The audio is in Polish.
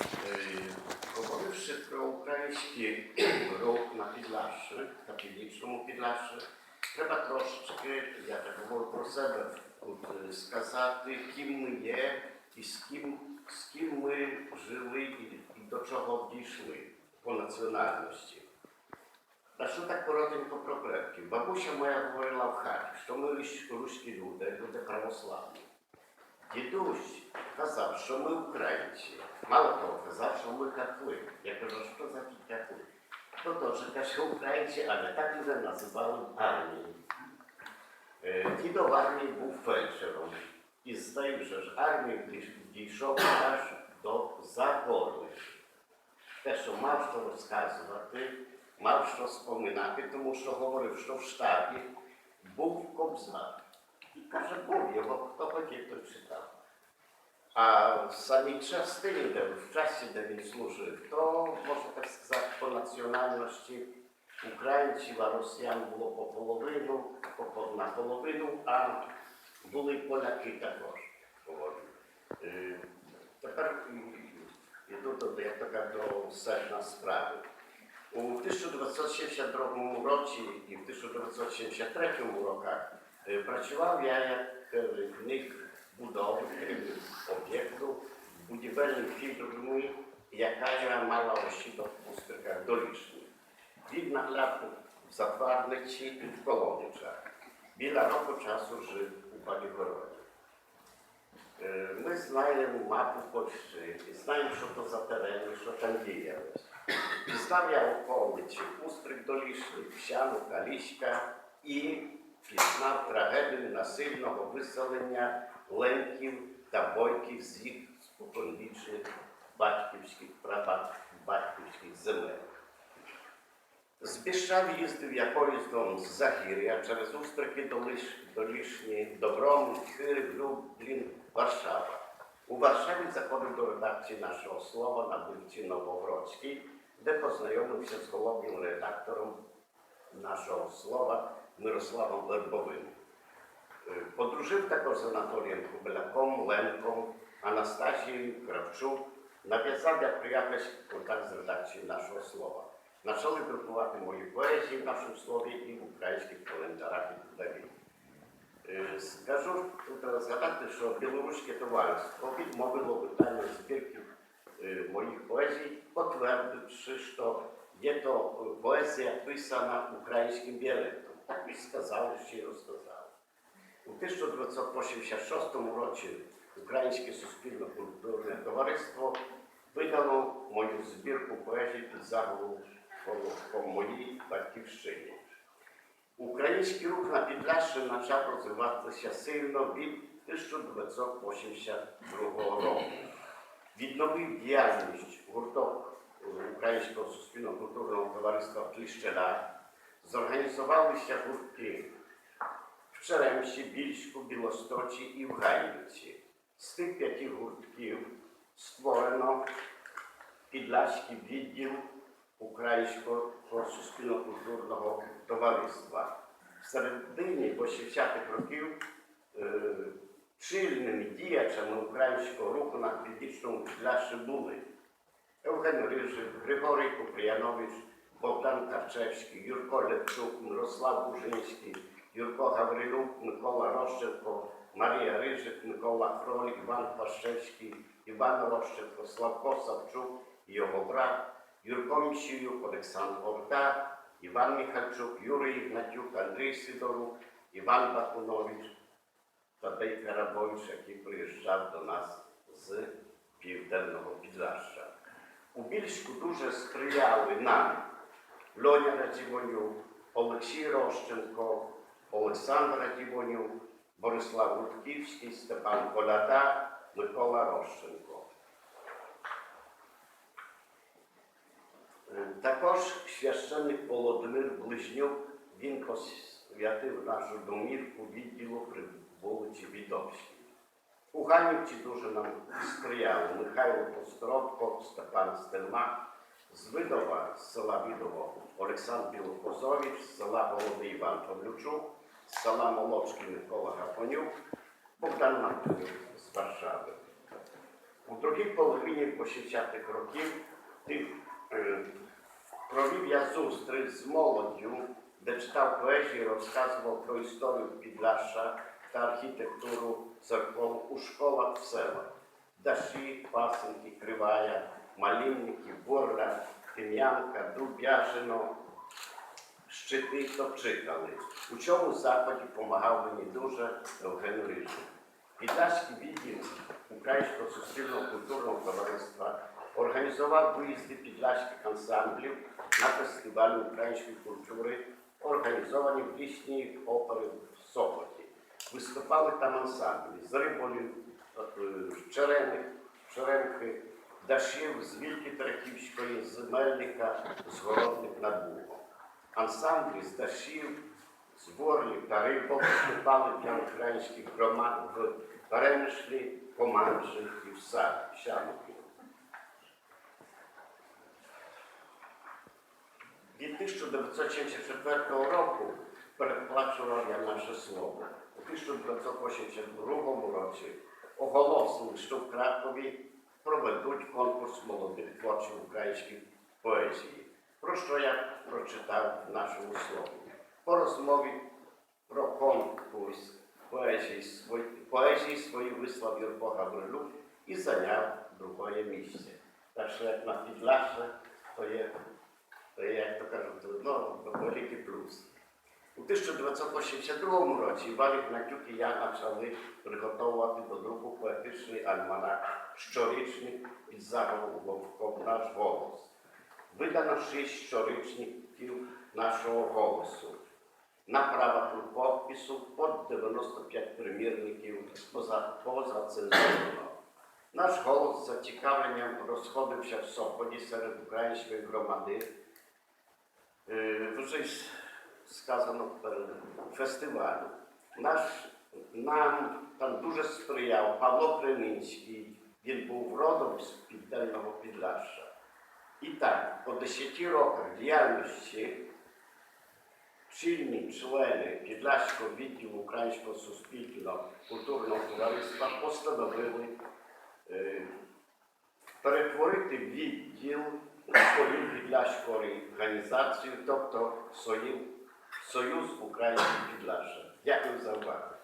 Е, Говоривши про український рух на Підлаші, на північному Підлаші, треба трошечки, я так говорю про себе, от, е, сказати, ким ми є і з ким, з ким ми жили і, і до чого дійшли по національності. Та що так коротенько про предків? Бабуся моя говорила в хаті, що ми русь- руські люди, люди православні. Дідусь казав, що ми українці. Мало того, казав, що ми катли. Я кажу, що за ті катли? То теж каже, українці, але так люди називали в армії. Е, Дідо в армії був фельдшером. І здаючи ж армії дійш- дійшов аж до Загорлища. Те, що мав що розказувати, мав що споминати, тому що говорив, що в штабі був кобзар. І каже, був його, хто хотів, той читав. А в самій частині, де в часі, де він служив, то можна так сказати, по національності українців, а росіян було по половину, по, по- наполовину, а були поляки також. Е, Тепер м, іду до, як така до серна справи. У 1972 році і в 1973 роках е, працював я як керівник будови яка мала осідок у стриках долішні. Від нагляду в Затварниці і в Коломичах. Біля року часу жив у Палігороді. Е, Ми знаємо мапу Польщі, і знаємо, що то за терени, що там діялось. І знав я околиці Устрик Долішний, Пщану, Каліська і пізнав трагедію насильного виселення ленків та бойків з їх споконвічних батьківських прабатьківських земель. З Біщав їздив я поїздом з Загір'я через Устрики до, Лиш, до Лішні, Добром, Хирів, Люблін, Варшава. У Варшаві заходив до редакції нашого слова на вулиці Новогродській, де познайомився з головним редактором нашого слова Мирославом Вербовим. Е, Подружив також з Анатолієм Кубеляком, Ленком, Анастасією Кравчук, нав'язав як приятельський контакт з редакцією нашого слова. Почали друкувати мої поезії в нашому слові і в українських календарах і далі. Е, Скажу, тут треба згадати, що білоруське товариство відмовило питання збірки е, моїх поезій, підтвердивши, що є то е, поезія писана українським діалектом. Так і сказали, щиро сказали. У 1986 році Українське суспільно-культурне товариство видало мою збірку поезій під заголовком по моїй батьківщині. Український рух на Підляші почав розвиватися сильно від 1982 року. Відновив діяльність гурток Українського суспільно-культурного товариства в Кліщела. Зорганізувалися гуртки в Черемші, Більську, Білостоці і в Гайниці. З тих п'яти гуртків створено Підляський відділ Українського суспільно-культурного товариства. В середині 80-х років е, чільними діячами українського руху на північному Підляші були Євген Рижик, Григорій Куприянович, Богдан Карчевський, Юрко Левчук, Мирослав Бужинський, Юрко Гаврилюк, Микола Рощенко, Maria Ryżyk, Mikołaj Krolik, Iwan Paszczewski, Iwan Roszczyk, Sławko Sawczuk, Jowo Brak, Jurko Misijuk, Aleksandr Orda, Iwan Michalczuk, Jury Ignatiuk, Andrzej Sydoruk, Iwan Bakunowicz, Tadej Karabowicz, jaki przyjeżdżał do nas z Piewdennego Pidlasza. U Bilsku duże skryjały nam Lonia Radziwoniuk, Oleksiej Roszczenko, Aleksandr Radziwoniuk, Борислав Рудківський, Степан Коляда, Микола Рощенко. Е, Також священник Володимир Ближнюк, він посвятив нашу домівку відділу при вулиці Відовській. У Ганівці дуже нам сприяли Михайло Посторобко, Степан Стельмак, з Видова, з села Відово, Олександр Білокозович, з села Голодний Іван Павлючук, села Молочки Микола Гапонюк, Богдан Мартинюк з Варшави. У другій половині 80-х років е, провів я зустріч з молоддю, де читав поезію, розказував про історію Підляша та архітектуру церков у школах в селах. Даші, Пасенки, Кривая, Малінники, Борля, Тим'янка, Дуб'яжино, Szczytnych obczytanych. Uciął zachód i pomachał mnie duże, trochę ryżu. Widaczki Wilgin, ukraińsko-sustylno-kulturną towarzystwa, organizował wyjazdy Bydlaśkich ansambliów na festiwalu ukraińskiej kultury organizowany w i Opery w Sopocie. Występowały tam ansambli z Ryboli, y, Szczerenki, Daszyw, z Wilki Tarkivskiej, z Melnika, z Golodnych na Bułą. Ансамблі з Дашів, з Борлів та Рибок для українських громад в Перемишлі, Команджі і в Са- Від 1974 року передплачував я наше слово. У 1982 році оголосили, що в Кракові проведуть конкурс молодих творчих українських поезії, Proszę, jak przeczytał w naszym słowie. Po rozmowie pro poezji, swój, poezji swojej wysławił po Gawrylu i zajął drugie miejsce. Także jak na Fidlasze, to jest, to jest, jak to każą, to, no, to wielki plus. U 1282 roku Walek Nagiuki Jana Czarny przygotował do druku poetyczny almanach szczoryczny i zachował go w nasz wołos. голос». Видано шість щорічників нашого голосу. На правах рукопису под 95 примірників поза, поза цензурно. Наш голос з зацікавленням розходився в Сополі серед української громади. Е, Вже й сказано перед фестивалю. Наш, нам там дуже сприяв Павло Кремінський. Він був родом з південного Підляшша. І так, по 10 роках діяльності чільні члени Підляшського відділу Українського суспільного культурного товариства постановили е, перетворити відділ свою підляшську організацію, тобто Союз, Українських Підляша. Дякую за увагу.